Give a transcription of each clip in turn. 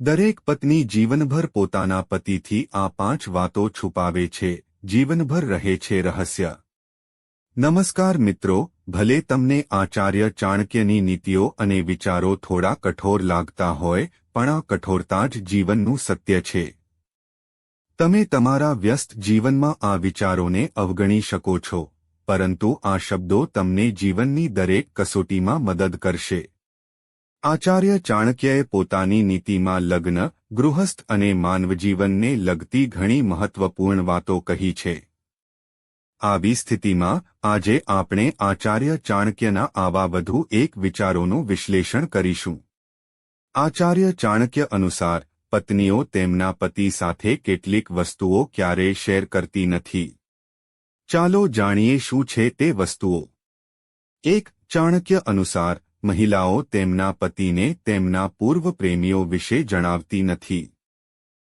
દરેક પત્ની જીવનભર પોતાના પતિથી આ પાંચ વાતો છુપાવે છે, જીવનભર રહે છે રહસ્ય. નમસ્કાર મિત્રો, ભલે તમને આચાર્ય ચાણક્યની નીતિઓ અને વિચારો થોડા કઠોર લાગતા હોય, પણ આ કઠોરતા જ જીવનનું સત્ય છે. તમે તમારા વ્યસ્ત જીવનમાં આ વિચારોને અવગણી શકો છો, પરંતુ આ શબ્દો તમને જીવનની દરેક કસોટીમાં મદદ કરશે. આચાર્ય ચાણક્યએ પોતાની નીતિમાં લગ્ન, ગૃહસ્થ અને માનવજીવનને લગતી ઘણી મહત્વપૂર્ણ વાતો કહી છે. આવી સ્થિતિમાં આજે આપણે આચાર્ય ચાણક્યના આવા વધુ એક વિચારોનું વિશ્લેષણ કરીશું. આચાર્ય ચાણક્ય અનુસાર, પત્નીઓ તેમના પતિ સાથે કેટલીક વસ્તુઓ ક્યારેય શેર કરતી નથી. ચાલો જાણીએ શું છે તે વસ્તુઓ. એક, ચાણક્ય અનુસાર મહિલાઓ તેમના પતિને તેમના પૂર્વ પ્રેમીઓ વિશે જણાવતી નથી.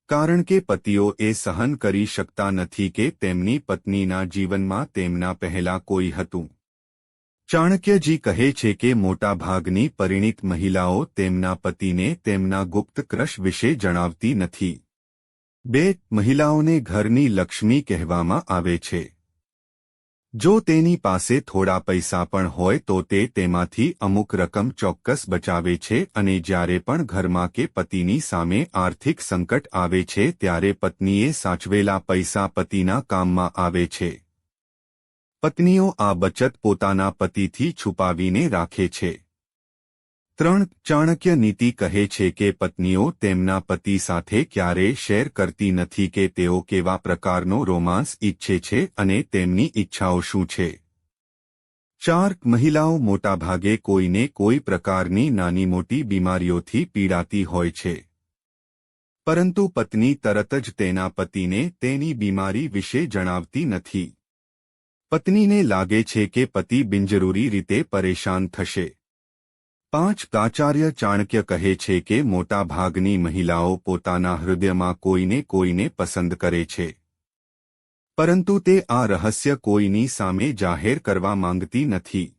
કારણ કે પતિઓ એ સહન કરી શકતા નથી કે તેમની પત્નીના જીવનમાં તેમના પહેલા કોઈ હતું. ચાણક્યજી કહે છે કે મોટાભાગની પરિણીત મહિલાઓ તેમના પતિને તેમના ગુપ્ત ક્રશ વિશે જણાવતી નથી. બે, મહિલાઓને ઘરની લક્ષ્મી કહેવામાં આવે છે. જો તેની પાસે થોડા પૈસા પણ હોય તો તે તેમાંથી અમુક રકમ ચોક્કસ બચાવે છે અને જ્યારે પણ ઘરમાં કે પતિની સામે આર્થિક સંકટ આવે છે ત્યારે પત્નીએ સાચવેલા પૈસા પતિના કામમાં આવે છે. પત્નીઓ આ બચત પોતાના પતિથી છુપાવીને રાખે છે. ત્રણ ચાણક્ય નીતિ કહે છે કે પત્નીઓ તેમના પતિ સાથે ક્યારેય શેર કરતી નથી કે તેઓ કેવા પ્રકારનો રોમાન્સ ઈચ્છે છે અને તેમની ઈચ્છાઓ શું છે. ચાર મહિલાઓ મોટાભાગે કોઈને કોઈ પ્રકારની નાની મોટી બીમારીઓથી પીડાતી હોય છે. પરંતુ પત્ની તરત જ તેના પતિને તેની બીમારી વિશે જણાવતી નથી. પત્નીને લાગે છે કે પતિ બિનજરૂરી રીતે પરેશાન થશે. પાંચ આચાર્ય ચાણક્ય કહે છે કે મોટાભાગની મહિલાઓ પોતાના હૃદયમાં કોઈને કોઈને પસંદ કરે છે. પરંતુ તે આ રહસ્ય કોઈની સામે જાહેર કરવા માંગતી નથી.